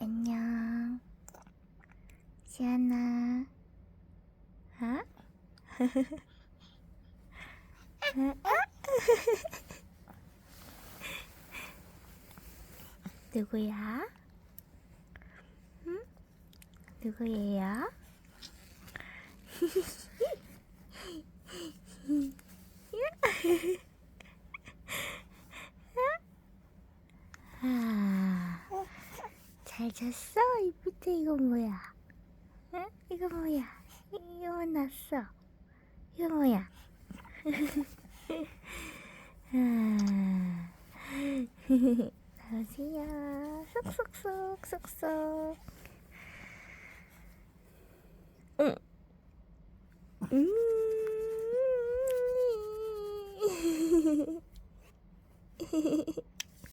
안녕. 시안아. 아? 어? 누구야? 응? 누구예요? 잘 잤어? 이쁘대 이거 뭐야? 응? 이거 뭐야? 이거 뭐 났어? 이거 뭐야? 아, 나오세요. 쏙쏙쏙 쏙쏙. 응. 음.